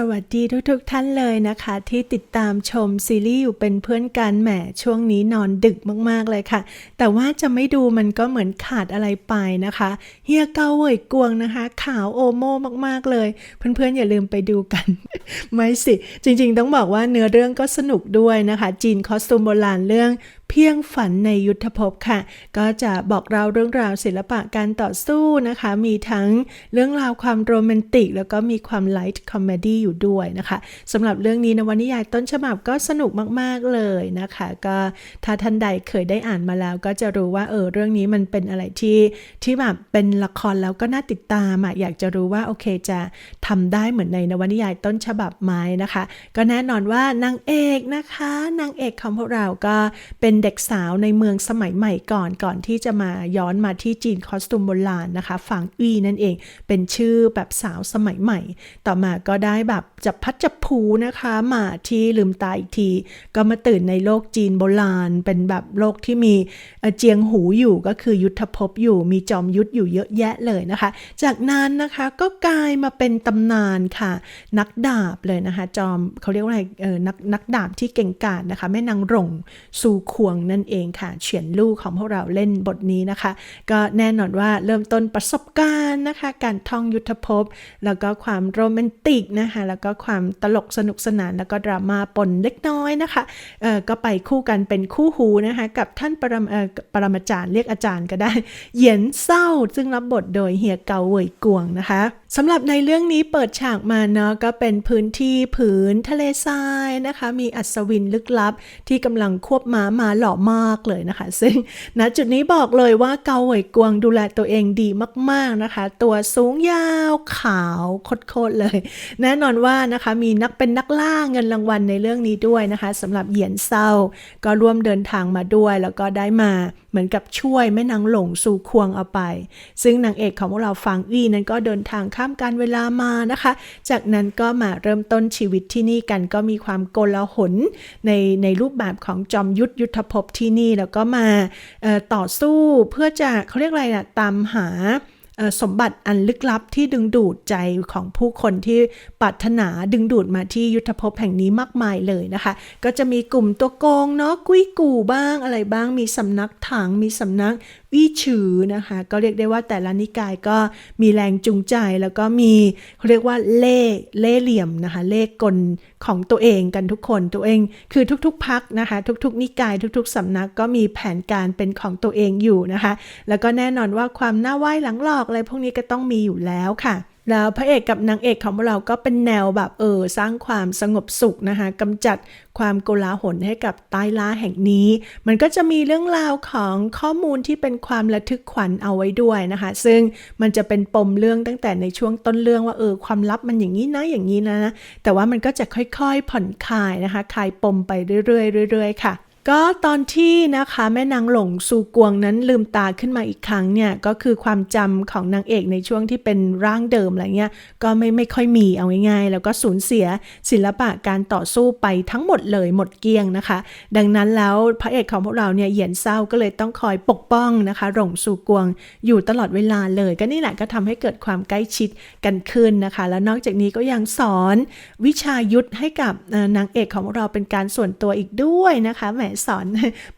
สวัสดีทุกๆทท่านเลยนะคะ ที่ติดตามชมซีรีส์อยู่เป็นเพื่อนกันแหมช่วงนี้นอนดึกมากๆเลยค่ะ แต่ว่าจะไม่ดูมันก็เหมือนขาดอะไรไปนะคะเฮียเกาเหวยกวงนะคะ ขาวโอโมมากๆเลย เพื่อนๆอย่าลืมไปดูกัน ไม่สิ จริงๆต้องบอกว่าเนื้อเรื่องก็สนุกด้วยนะคะ จีนคอสตูมโบราณเรื่อง เพียงฝันในยุทธภพค่ะ ก็จะบอกเราเรื่องราวศิลปะการต่อสู้นะคะ มีทั้งเรื่องราวความโรแมนติก แล้วก็มีความไลท์คอมเมดี้อยู่ด้วยนะคะสำหรับเรื่องนี้นวนิยายต้นฉบับก็สนุกมาก ๆ เลยนะคะ ก็ถ้าท่านใดเคยได้อ่านมาแล้ว ก็จะรู้ว่าเออเรื่องนี้มันเป็นอะไรที่ที่แบบเป็นละครแล้วก็น่าติดตามอะอยากจะรู้ว่าโอเคจะทำได้เหมือนในนวนิยายต้นฉบับไหมนะคะ ก็แน่นอนว่านางเอกนะคะนางเอกของพวกเราก็เป็นเด็กสาวในเมืองสมัยใหม่ก่อนก่อนที่จะมาย้อนมาที่จีนคอสตูมโบราณนะคะฝั่งอีนั่นเองเป็นชื่อแบบสาวสมัยใหม่ ต่อมาก็ได้แบบจับพัดจับผูนะคะมาที่ลืมตาอีกที ก็มาตื่นในโลกจีนโบราณ เป็นแบบโลกที่มีเจียงหูอยู่ก็คือยุทธภพอยู่มีจอมยุทธอยู่เยอะแยะเลยนะคะ จากนั้นนะคะก็กลายมาเป็นตำนานค่ะ นักดาบเลยนะคะ จอมเขาเรียกว่าอะไรเออนักนักดาบที่เก่งกาจนะคะ แม่นางหลงซูควงนั่นเองค่ะ เฉียนลู่ของพวกเราเล่นบทนี้นะคะ ก็แน่นอนว่าเริ่มต้นประสบการณ์นะคะ การท่องยุทธภพ แล้วก็ความโรแมนติกนะคะ แล้วก็ความตลกสนุกสนาน แล้วก็ดราม่าปนเล็กน้อยนะคะ เออก็ไปคู่กันเป็นคู่หูนะคะ กับท่านปรมเออปรมาจารย์เรียกอาจารย์ก็ได้ เหยียนเศร้า ซึ่งรับบทโดยเฮียเกาเหวยกวงนะคะสำหรับในเรื่องนี้เปิดฉากมาเนาะก็เป็นพื้นที่ผืนทะเลทรายนะคะ มีอัศวินลึกลับที่กำลังควบม้ามาหล่อมากเลยนะคะ ซึ่งณจุดนี้บอกเลยว่าเกาเหวยกวงดูแลตัวเองดีมากๆนะคะ ตัวสูงยาวขาวโคตรเลย แน่นอนว่านะคะมีนักเป็นนักล่าเงินรางวัลในเรื่องนี้ด้วยนะคะสำหรับเหยียนเศร้าก็ร่วมเดินทางมาด้วย แล้วก็ได้มาเหมือนกับช่วยแม่นางหลงสู่ควงเอาไป ซึ่งนางเอกของพวกเราฟังอี้นั้นก็เดินทางข้ามการเวลามานะคะ จากนั้นก็มาเริ่มต้นชีวิตที่นี่กันก็มีความโกลาหลในในรูปแบบของจอมยุทธยุทธพบที่นี่ แล้วก็มาต่อสู้เพื่อจะเขาเรียกอะไรนะตามหาสมบัติอันลึกลับที่ดึงดูดใจของผู้คนที่ปรารถนาดึงดูดมาที่ยุทธภพแห่งนี้มากมายเลยนะคะ ก็จะมีกลุ่มตัวโกงเนาะกุ้ยกู่บ้างอะไรบ้าง มีสำนักถังมีสำนัก วี่ฉือนะคะ ก็เรียกได้ว่าแต่ละนิกายก็มีแรงจูงใจแล้วก็มีเขาเรียกว่าเล่เล่เหลี่ยมนะคะ เล่กลของตัวเองกันทุกคนตัวเอง คือทุกๆพักนะคะ ทุกๆ นิกายทุก ๆสำนักก็มีแผนการเป็นของตัวเองอยู่นะคะ แล้วก็แน่นอนว่าความหน้าไหว้หลังหลอกอะไรพวกนี้ก็ต้องมีอยู่แล้วค่ะ แล้วพระเอกกับนางเอกของพวกเราก็เป็นแนวแบบเออสร้างความสงบสุขนะคะกำจัดความโกลาหลให้กับใต้ล่าแห่งนี้ มันก็จะมีเรื่องราวของข้อมูลที่เป็นความระทึกขวัญเอาไว้ด้วยนะคะ ซึ่งมันจะเป็นปมเรื่องตั้งแต่ในช่วงต้นเรื่องว่าเออความลับมันอย่างนี้นะอย่างนี้นะนะแต่ว่ามันก็จะค่อยๆผ่อนคลายนะคะคลายปมไปเรื่อยๆเรื่อยๆค่ะ ก็ตอนที่นะคะแม่นางหลงซูกวงนั้นลืมตาขึ้นมาอีกครั้งเนี่ย ก็คือความจำของนางเอกในช่วงที่เป็นร่างเดิมอะไรเงี้ยก็ไม่ไม่ค่อยมีเอาง่ายๆ แล้วก็สูญเสียศิลปะการต่อสู้ไปทั้งหมดเลยหมดเกลี้ยงนะคะ ดังนั้นแล้วพระเอกของพวกเราเนี่ยเหยียนเศร้าก็เลยต้องคอยปกป้องนะคะหลงซูกวงอยู่ตลอดเวลาเลย ก็นี่แหละก็ทำให้เกิดความใกล้ชิดกันขึ้นนะคะ แล้วนอกจากนี้ก็ยังสอนวิชายุทธให้กับนางเอกของเราเป็นการส่วนตัวอีกด้วยนะคะแหมสอน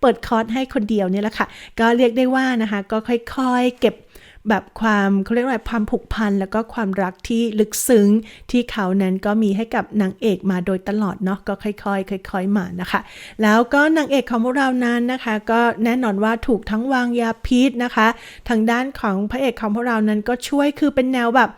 เปิดคอร์สให้คนเดียวเนี่ยแหละค่ะ ก็เรียกได้ว่านะคะก็ค่อยๆ เก็บแบบความเขาเรียกว่าความผูกพันแล้วก็ความรักที่ลึกซึ้งที่เขานั้นก็มีให้กับนางเอกมาโดยตลอดเนาะก็ค่อยๆค่อยๆมานะคะ แล้วก็นางเอกของพวกเรานั้นนะคะ ก็แน่นอนว่าถูกทั้งวางยาพิษนะคะ ทางด้านของพระเอกของพวกเรานั้นก็ช่วยคือเป็นแนวแบบ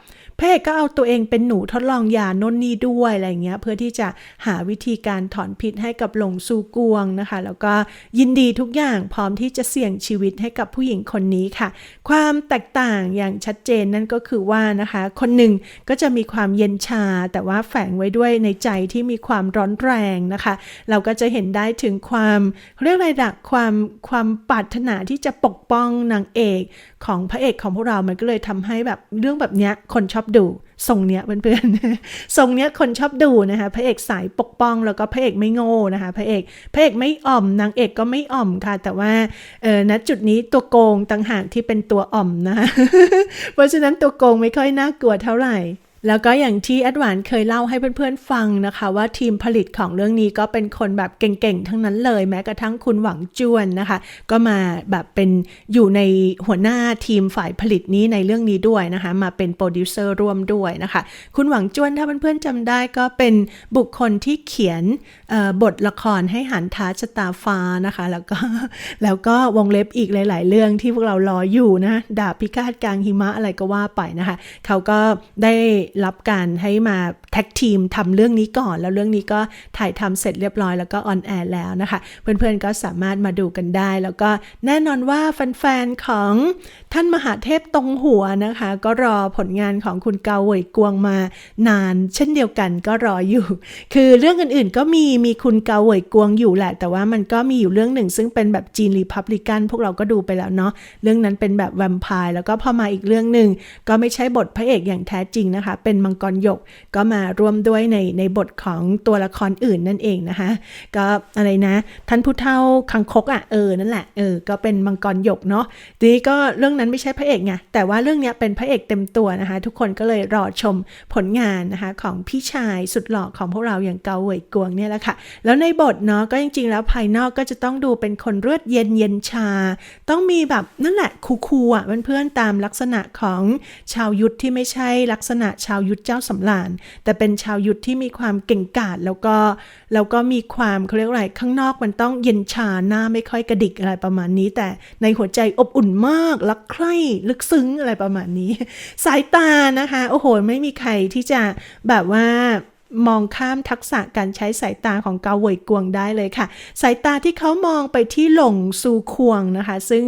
พระเอกก็เอาตัวเองเป็นหนูทดลองยานนนี่ด้วยอะไรเงี้ยเพื่อที่จะหาวิธีการถอนพิษให้กับหลงซูกวงนะคะ แล้วก็ยินดีทุกอย่างพร้อมที่จะเสี่ยงชีวิตให้กับผู้หญิงคนนี้ค่ะ ความแตกต่างอย่างชัดเจนนั่นก็คือว่านะคะ คนหนึ่งก็จะมีความเย็นชา แต่ว่าแฝงไว้ด้วยในใจที่มีความร้อนแรงนะคะ เราก็จะเห็นได้ถึงความเรียกอะไรดักความความปรารถนาที่จะปกป้องนางเอกของพระเอกของพวกเรามันก็เลยทำให้แบบเรื่องแบบเนี้ยคนชอบดูทรงเนี้ยเพื่อนๆทรงเนี้ยคนชอบดูนะคะพระเอกสายปกป้องแล้วก็พระเอกไม่โง่นะคะพระเอกพระเอกไม่อ่อมนางเอกก็ไม่อ่อมค่ะ แต่ว่าเออณจุดนี้ตัวโกงต่างหากที่เป็นตัวอ่อมนะคะเพราะฉะนั้นตัวโกงไม่ค่อยน่ากลัวเท่าไหร่ แล้วก็อย่างที่แอดวานเคยเล่าให้เพื่อนๆฟังนะคะ ว่าทีมผลิตของเรื่องนี้ก็เป็นคนแบบเก่งๆ ทั้งนั้นเลยแม้กระทั่งคุณหวังจวนนะคะ ก็มาแบบเป็นอยู่ในหัวหน้าทีมฝ่ายผลิตนี้ในเรื่องนี้ด้วยนะคะ มาเป็นโปรดิวเซอร์ร่วมด้วยนะคะ คุณหวังจวนถ้าเพื่อนๆจำได้ก็เป็นบุคคลที่เขียนบทละครให้หันท้าชะตาฟ้านะคะ แล้วก็แล้วก็วงเล็บอีกหลาย ๆ เรื่องที่พวกเรารออยู่นะดาบพิฆาตกลางหิมะอะไรก็ว่าไปนะคะ เขาก็ได้รับการให้มาแท็กทีมทำเรื่องนี้ก่อน แล้วเรื่องนี้ก็ถ่ายทำเสร็จเรียบร้อยแล้วก็ออนแอร์แล้วนะคะ เพื่อนๆก็สามารถมาดูกันได้ แล้วก็แน่นอนว่าแฟนๆของท่านมหาเทพตรงหัวนะคะ ก็รอผลงานของคุณเกาเหวยกวงมานาน เช่นเดียวกันก็รออยู่ คือเรื่องอื่นๆก็มีมีคุณเกาเหวยกวงอยู่แหละ แต่ว่ามันก็มีอยู่เรื่องหนึ่ง ซึ่งเป็นแบบจีนรีพับลิกันพวกเราก็ดูไปแล้วเนาะเรื่องนั้นเป็นแบบแวมไพร์แล้วก็พอมาอีกเรื่องหนึ่งก็ไม่ใช่บทพระเอกอย่างแท้จริงนะคะเป็นมังกรหยก ก็มาร่วมด้วยในในบทของตัวละครอื่นนั่นเองนะคะก็อะไรนะ ท่านผู้เฒ่าคังคกอะเออนั่นแหละเออก็เป็นมังกรหยกเนาะทีนี้ก็เรื่องนั้นไม่ใช่พระเอกไงแต่ว่าเรื่องเนี้ยเป็นพระเอกเต็มตัวนะคะ ทุกคนก็เลยรอชมผลงานนะคะของพี่ชายสุดหล่อของพวกเราอย่างเกาเหวยกวงเนี่ยแหละค่ะแล้วในบทเนาะก็จริง ๆ แล้วภายนอกก็จะต้องดูเป็นคนเลือดเย็นเย็นชา ต้องมีแบบนั่นแหละคูลๆอะเพื่อนๆตามลักษณะของชาวยุทธที่ไม่ใช่ลักษณะชาวยุทธเจ้าสำราญ แต่เป็นชาวยุทธที่มีความเก่งกาจแล้วก็แล้วก็มีความเขาเรียกอะไรข้างนอกมันต้องเย็นชาหน้าไม่ค่อยกระดิกอะไรประมาณนี้ แต่ในหัวใจอบอุ่นมากรักใคร่ลึกซึ้งอะไรประมาณนี้ สายตานะคะโอ้โหไม่มีใครที่จะแบบว่า มองข้ามทักษะการใช้สายตาของเกาเหวยกวงได้เลยค่ะ สายตาที่เขามองไปที่หลงซูควงนะคะ ซึ่ง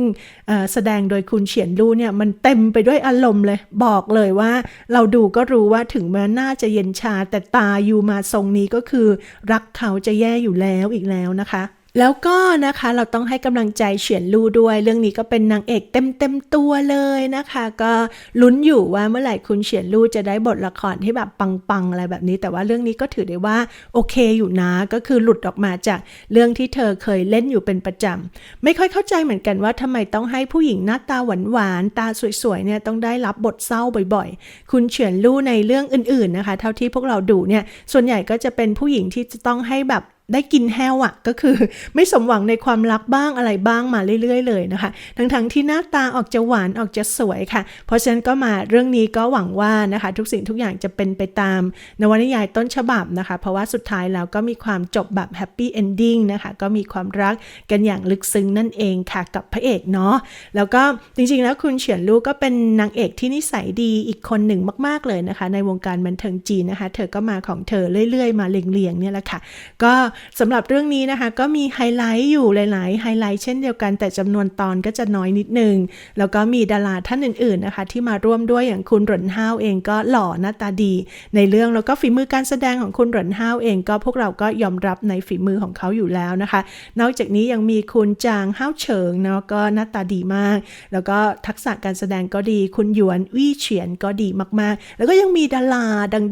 แสดงโดยคุณเฉียนลู่เนี่ยมันเต็มไปด้วยอารมณ์เลย บอกเลยว่าเราดูก็รู้ว่าถึงแม้น่าจะเย็นชา แต่ตาอยู่มาทรงนี้ก็คือ รักเขาจะแย่อยู่แล้วอีกแล้วนะคะ แล้วก็นะคะเราต้องให้กำลังใจเฉียนลู่ด้วย เรื่องนี้ก็เป็นนางเอกเต็มเต็มตัวเลยนะคะ ก็ลุ้นอยู่ว่าเมื่อไหร่คุณเฉียนลู่จะได้บทละครที่แบบปังๆอะไรแบบนี้ แต่ว่าเรื่องนี้ก็ถือได้ว่าโอเคอยู่นะก็คือหลุดออกมาจากเรื่องที่เธอเคยเล่นอยู่เป็นประจำไม่ค่อยเข้าใจเหมือนกันว่าทำไมต้องให้ผู้หญิงหน้าตาหวานๆตาสวยๆเนี่ยต้องได้รับบทเศร้าบ่อยๆ คุณเฉียนลู่ในเรื่องอื่นๆนะคะ เท่าที่พวกเราดูเนี่ยส่วนใหญ่ก็จะเป็นผู้หญิงที่จะต้องให้แบบ ได้กินแห้วอะ่ะก็คือไม่สมหวังในความรักบ้างอะไรบ้างมาเรื่อย ๆ เลยนะคะ ทั้งๆที่หน้าตาออกจะหวานออกจะสวยค่ะ เพราะฉะนั้นก็มาเรื่องนี้ก็หวังว่านะคะ ทุกสิ่งทุกอย่างจะเป็นไปตามนวนิยายต้นฉบับนะคะ เพราะว่าสุดท้ายแล้วก็มีความจบแบบแฮปปี้เอนดิ้งนะคะ ก็มีความรักกันอย่างลึกซึ้งนั่นเองค่ะกับพระเอกเนาะแล้วก็จริงๆแล้วคุณเฉียนลู่ก็เป็นนางเอกที่นิสัยดีอีกคนหนึ่งมาก ๆเลยนะคะ ในวงการบันเทิงจีนนะคะ เธอก็มาของเธอเรื่อยๆ มาเลียงๆเนี่ยแหละค่ะก็สำหรับเรื่องนี้นะคะ ก็มีไฮไลท์อยู่หลาย ๆ ไฮไลท์เช่นเดียวกันแต่จำนวนตอนก็จะน้อยนิดนึง แล้วก็มีดาราท่านอื่น ๆ นะคะ ที่มาร่วมด้วยอย่างคุณหรนห้าวเองก็หล่อหน้าตาดี ในเรื่องแล้วก็ฝีมือการแสดงของคุณหรนห้าวเองก็พวกเราก็ยอมรับในฝีมือของเขาอยู่แล้วนะคะ นอกจากนี้ยังมีคุณจางห้าวเฉิงเนาะก็หน้าตาดีมาก แล้วก็ทักษะการแสดงก็ดี คุณหยวนวี่เฉียนก็ดีมาก ๆ แล้วก็ยังมีดารา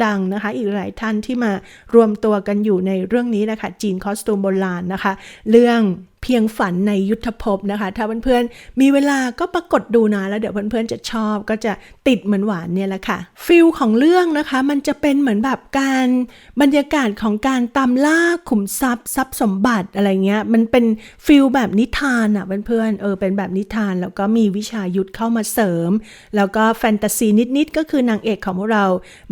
ดัง ๆ นะคะ อีกหลายท่านที่มา รวมตัวกันอยู่ในเรื่องนี้นะคะจีนคอสตูมโบราณนะคะ เรื่อง พียงฝันในยุทธภพนะคะ ถ้าเพื่อนๆมีเวลาก็ปรากฏดูนะแล้วเดี๋ยวเพื่อนๆจะชอบก็จะติดเหมือนหวานเนี่ยแหละค่ะฟิลของเรื่องนะคะ มันจะเป็นเหมือนแบบการบรรยากาศของการตามล่าขุมทรัพย์ทรัพย์สมบัติอะไรเงี้ยมันเป็นฟิลแบบนิทานอะ่ะเพื่อนๆเออเป็นแบบนิทานแล้วก็มีวิชายุทธเข้ามาเสริม แล้วก็แฟนตาซีนิดๆก็คือนางเอกของพวกเรา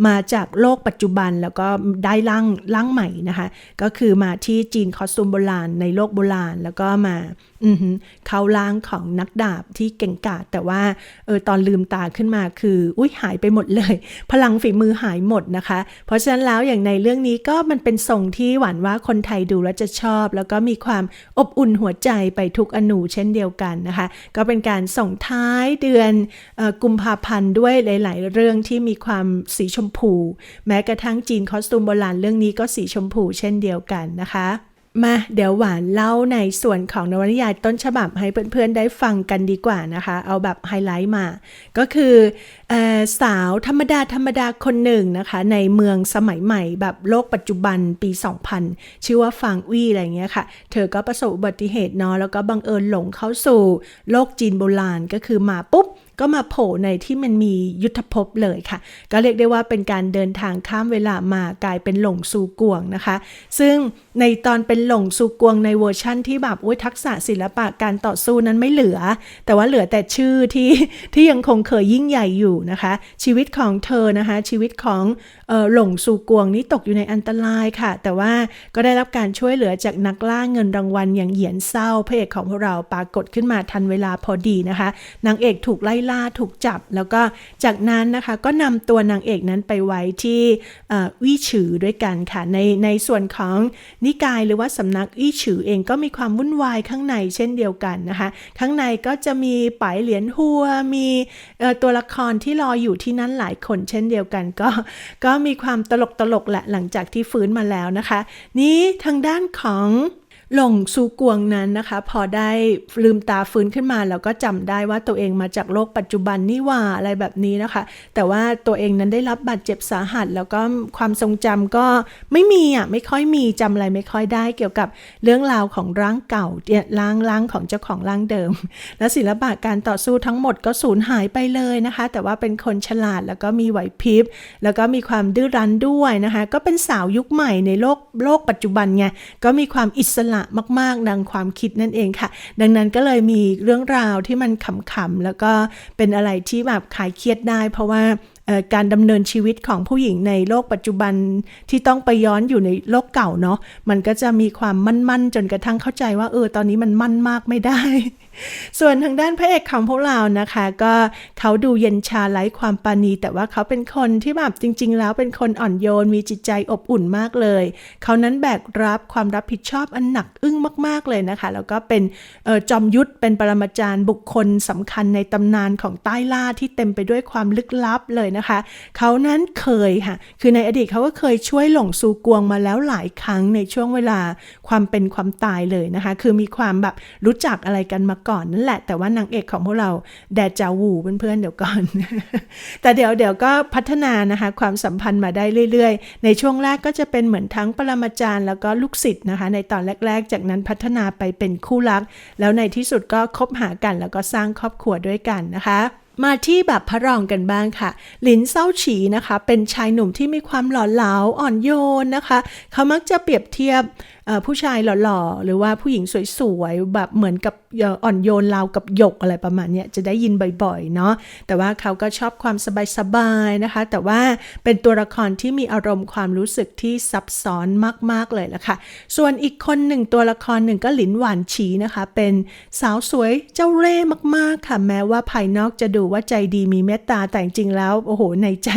มาจากโลกปัจจุบันแล้วก็ได้ร่างร่างใหม่นะคะ ก็คือมาที่จีนคอสตูมโบราณในโลกโบราณ แล้วก็มาอืเข้าล่างของนักดาบที่เก่งกาจแต่ว่าเออตอนลืมตาขึ้นมาคือ อุ้ยหายไปหมดเลย พลังฝีมือหายหมดนะคะ เพราะฉะนั้นแล้วอย่างในเรื่องนี้ก็มันเป็นทรงที่หวานว่าคนไทยดูแล้วจะชอบ แล้วก็มีความอบอุ่นหัวใจไปทุกอนูเช่นเดียวกันนะคะ ก็เป็นการส่งท้ายเดือนออกุมภาพันธ์ด้วยหลาย ๆ เรื่องที่มีความสีชมพู แม้กระทั่งจีนคอสตูมโบราณเรื่องนี้ก็สีชมพูเช่นเดียวกันนะคะ มาเดี๋ยวหวานเล่าในส่วนของนวนิยายต้นฉบับให้เพื่อนๆได้ฟังกันดีกว่านะคะ เอาแบบไฮไลท์มา ก็คือออสาวธรรมดาธรรมดาคนหนึ่งนะคะ ในเมืองสมัยใหม่แบบโลกปัจจุบันปี 2000 ชื่อว่าฟางวี่อะไรเงี้ยค่ะ เธอก็ประสบอุบัติเหตุเนาะแล้วก็บังเอิญหลงเข้าสู่โลกจีนโบราณก็คือมาปุ๊บ ก็มาโผล่ในที่มันมียุทธภพเลยค่ะ ก็เรียกได้ว่าเป็นการเดินทางข้ามเวลามากลายเป็นหลงซูกวงนะคะ ซึ่งในตอนเป็นหลงซูกวงในเวอร์ชั่นที่แบบอุ้ยทักษะศิลปะการต่อสู้นั้นไม่เหลือ แต่ว่าเหลือแต่ชื่อที่ที่ยังคงเคยยิ่งใหญ่อยู่นะคะ ชีวิตของเธอนะคะ ชีวิตของ หลงซูกวงนี่ตกอยู่ในอันตรายค่ะ แต่ว่าก็ได้รับการช่วยเหลือจากนักล่าเงินรางวัลอย่างเหยียนเศร้าพระเอกของพวกเราปรากฏขึ้นมาทันเวลาพอดีนะคะนางเอกถูกไล่ล่าถูกจับ แล้วก็จากนั้นนะคะก็นำตัวนางเอกนั้นไปไว้ที่อวี่ฉือด้วยกันค่ะในในส่วนของนิกายหรือว่าสำนักวี่ฉือเองก็มีความวุ่นวายข้างในเช่นเดียวกันนะคะ ข้างในก็จะมีปายเหรียญหัวมีตัวละครที่รออยู่ที่นั้นหลายคนเช่นเดียวกันก็ก็มีความตลกตลกๆแหละหลังจากที่ฟื้นมาแล้วนะคะ นี้ทางด้านของ หลงซูกวงนั้นนะคะ พอได้ลืมตาฟื้นขึ้นมาแล้วก็จำได้ว่าตัวเองมาจากโลกปัจจุบันนี่ว่าอะไรแบบนี้นะคะ แต่ว่าตัวเองนั้นได้รับบาดเจ็บสาหัส แล้วก็ความทรงจำก็ไม่มีอะไม่ค่อยมีจำอะไรไม่ค่อยได้เกี่ยวกับเรื่องราวของร่างเก่าเนี่ยร่างร่างของเจ้าของร่างเดิม และศิลปะการต่อสู้ทั้งหมดก็สูญหายไปเลยนะคะ แต่ว่าเป็นคนฉลาดแล้วก็มีไหวพริบ แล้วก็มีความดื้อรั้นด้วยนะคะ ก็เป็นสาวยุคใหม่ในโลกโลกปัจจุบันไงก็มีความอิสระมาก ๆ ดังความคิดนั่นเองค่ะ ดังนั้นก็เลยมีเรื่องราวที่มันขำๆแล้วก็เป็นอะไรที่แบบขายเครียดได้ เพราะว่าการดำเนินชีวิตของผู้หญิงในโลกปัจจุบันที่ต้องไปย้อนอยู่ในโลกเก่าเนาะมันก็จะมีความมั่นๆ จนกระทั่งเข้าใจว่าเออตอนนี้มันมั่นมากไม่ได้ ส่วนทางด้านพระเอกของพวกเรานะคะ ก็เขาดูเย็นชาไร้ความปาณีแต่ว่าเขาเป็นคนที่แบบจริง ๆ แล้วเป็นคนอ่อนโยนมีจิตใจอบอุ่นมากเลย เขานั้นแบกรับความรับผิดชอบอันหนักอึ้งมาก ๆ เลยนะคะ แล้วก็เป็นออจอมยุทธเป็นปรมาจารย์บุคคลสำคัญในตำนานของใต้ล่าที่เต็มไปด้วยความลึกลับเลยนะคะ เขานั้นเคยค่ะคือในอดีตเขาก็เคยช่วยหลงซูกวงมาแล้วหลายครั้งในช่วงเวลาความเป็นความตายเลยนะคะ คือมีความแบบรู้จักอะไรกันมาก่อนนั่นแหละ แต่ว่านางเอกของพวกเราแดจาวูเพื่อนๆเดี๋ยวก่อน แต่เดี๋ยวเดี๋ยวก็พัฒนานะคะความสัมพันธ์มาได้เรื่อยๆ ในช่วงแรกก็จะเป็นเหมือนทั้งปรมาจารย์แล้วก็ลูกศิษย์นะคะ ในตอนแรก ๆ จากนั้นพัฒนาไปเป็นคู่รัก แล้วในที่สุดก็คบหากันแล้วก็สร้างครอบครัวด้วยกันนะคะมาที่แบบพระรองกันบ้างค่ะ หลินเซาฉีนะคะ เป็นชายหนุ่มที่มีความหล่อเหลาอ่อนโยนนะคะ เขามักจะเปรียบเทียบ ผู้ชายหล่อๆ หรือว่าผู้หญิงสวยๆ แบบเหมือนกับอ่อนโยนราวกับหยกอะไรประมาณเนี้ยจะได้ยินบ่อยๆ เนาะแต่ว่าเขาก็ชอบความสบายๆ นะคะ แต่ว่าเป็นตัวละครที่มีอารมณ์ความรู้สึกที่ซับซ้อนมากๆเลยละค่ะ ส่วนอีกคนหนึ่งตัวละครหนึ่งก็หลินหวานฉีนะคะ เป็นสาวสวยเจ้าเร่ห์มากๆค่ะ แม้ว่าภายนอกจะดูว่าใจดีมีเมตตาแต่จริงๆแล้วโอ้โหในใจ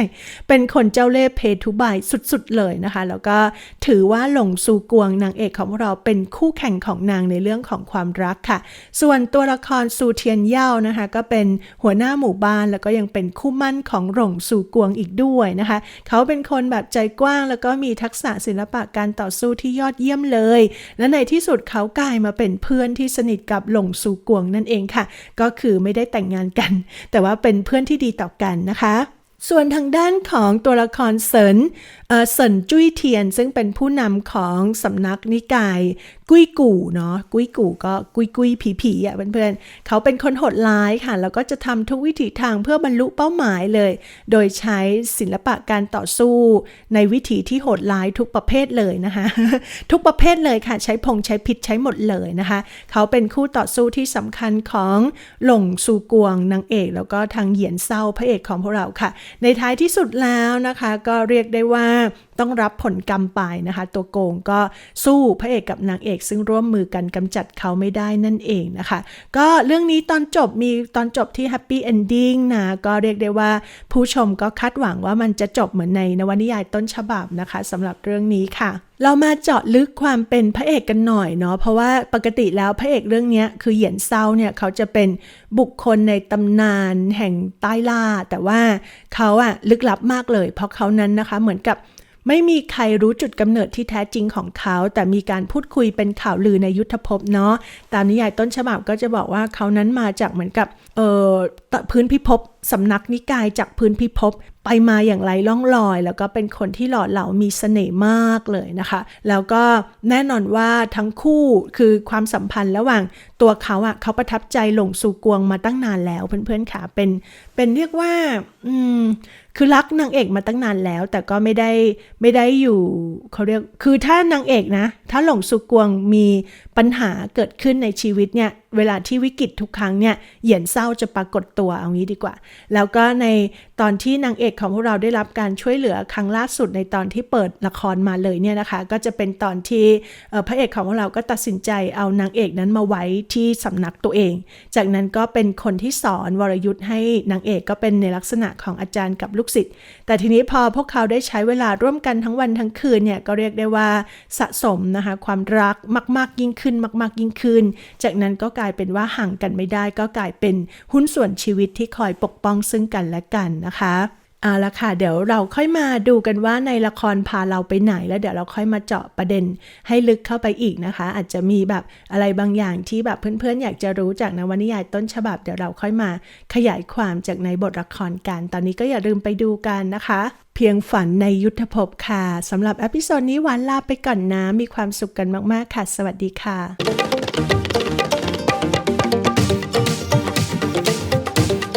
เป็นคนเจ้าเล่ห์เพทุบายสุดๆเลยนะคะ แล้วก็ถือว่าหลงซูกวงนางเอกของเราเป็นคู่แข่งของนางในเรื่องของความรักค่ะ ส่วนตัวละครซูเทียนเย่านะคะก็เป็นหัวหน้าหมู่บ้านแล้วก็ยังเป็นคู่มั่นของหลงซูกวงอีกด้วยนะคะ เขาเป็นคนแบบใจกว้าง แล้วก็มีทักษะศิลปะการต่อสู้ที่ยอดเยี่ยมเลย และในที่สุดเขากลายมาเป็นเพื่อนที่สนิทกับหลงซูกวงนั่นเองค่ะ ก็คือไม่ได้แต่งงานกัน แต่ว่าเป็นเพื่อนที่ดีต่อกันนะคะ ส่วนทางด้านของตัวละครเซินเอ่อเซินจุ้ยเทียน ซึ่งเป็นผู้นำของสำนักนิกายกุ้ยกู่เนาะกุ้ยกู่ก็กุ้ยกุ้ยผีผีอะเพื่อนๆเขาเป็นคนโหดร้ายค่ะ แล้วก็จะทำทุกวิถีทางเพื่อบรรลุเป้าหมายเลย โดยใช้ศิลปะการต่อสู้ในวิถีที่โหดร้ายทุกประเภทเลยนะคะ ทุกประเภทเลยค่ะ ใช้พงใช้พิษใช้หมดเลยนะคะ เขาเป็นคู่ต่อสู้ที่สำคัญของหลงซูกวงนางเอก แล้วก็ทางเหยียนเศร้าพระเอกของพวกเราค่ะ ในท้ายที่สุดแล้วนะคะ ก็เรียกได้ว่าต้องรับผลกรรมไปนะคะ ตัวโกงก็สู้พระเอกกับนางเอกซึ่งร่วมมือกันกำจัดเขาไม่ได้นั่นเองนะคะ ก็เรื่องนี้ตอนจบมีตอนจบที่แฮปปี้เอนดิ้งนะก็เรียกได้ว่าผู้ชมก็คาดหวังว่ามันจะจบเหมือนในนวนิยายต้นฉบับนะคะสำหรับเรื่องนี้ค่ะเรามาเจาะลึกความเป็นพระเอกกันหน่อยเนาะเพราะว่าปกติแล้วพระเอกเรื่องนี้คือเหยียนเศร้าเนี่ยเขาจะเป็นบุคคลในตำนานแห่งใต้ล่า แต่ว่าเขาอะลึกลับมากเลย เพราะเขานั้นนะคะเหมือนกับ ไม่มีใครรู้จุดกำเนิดที่แท้จริงของเขา แต่มีการพูดคุยเป็นข่าวลือในยุทธภพเนาะตามนิยายต้นฉบับก็จะบอกว่าเขานั้นมาจากเหมือนกับเอ่อพื้นพิภพสำนักนิกายจากพื้นพิภพไปมาอย่างไรล่องลอย แล้วก็เป็นคนที่หล่อเหลามีเสน่ห์มากเลยนะคะ แล้วก็แน่นอนว่าทั้งคู่คือความสัมพันธ์ระหว่าง ตัวเขาอะเขาประทับใจหลงสู่กวงมาตั้งนานแล้วเพื่อนๆค่ะเป็นเป็นเรียกว่าอืมคือรักนางเอกมาตั้งนานแล้ว แต่ก็ไม่ได้ไม่ได้อยู่เขาเรียกคือถ้านางเอกนะ ถ้าหลงสุกวงมีปัญหาเกิดขึ้นในชีวิตเนี่ยเวลาที่วิกฤตทุกครั้งเนี่ยเหยียนเศร้าจะปรากฏตัวเอางี้ดีกว่า แล้วก็ในตอนที่นางเอกของพวกเราได้รับการช่วยเหลือครั้งล่าสุดในตอนที่เปิดละครมาเลยเนี่ยนะคะ ก็จะเป็นตอนที่พระเอกของพวกเราก็ตัดสินใจเอานางเอกนั้นมาไว้ที่สำนักตัวเอง จากนั้นก็เป็นคนที่สอนวรยุทธ์ให้นางเอกก็เป็นในลักษณะของอาจารย์กับลูกศิษย์ แต่ทีนี้พอพวกเขาได้ใช้เวลาร่วมกันทั้งวันทั้งคืนเนี่ยก็เรียกได้ว่าสะสมนะคะความรักมาก ๆ ยิ่งขึ้นมาก ๆ ยิ่งขึ้น จากนั้นก็กลายเป็นว่าห่างกันไม่ได้ ก็กลายเป็นหุ้นส่วนชีวิตที่คอยปกป้องซึ่งกันและกันนะคะ เอาละค่ะ เดี๋ยวเราค่อยมาดูกันว่าในละครพาเราไปไหน แล้วเดี๋ยวเราค่อยมาเจาะประเด็นให้ลึกเข้าไปอีกนะคะ อาจจะมีแบบอะไรบางอย่างที่แบบเพื่อนๆ อยากจะรู้จากนวนิยายต้นฉบับ เดี๋ยวเราค่อยมาขยายความจากในบทละครกัน ตอนนี้ก็อย่าลืมไปดูกันนะคะ เพียงฝันในยุทธภพค่ะสำหรับอพิโซดนี้หวานลาไปก่อนนะมีความสุขกันมากๆค่ะ สวัสดีค่ะ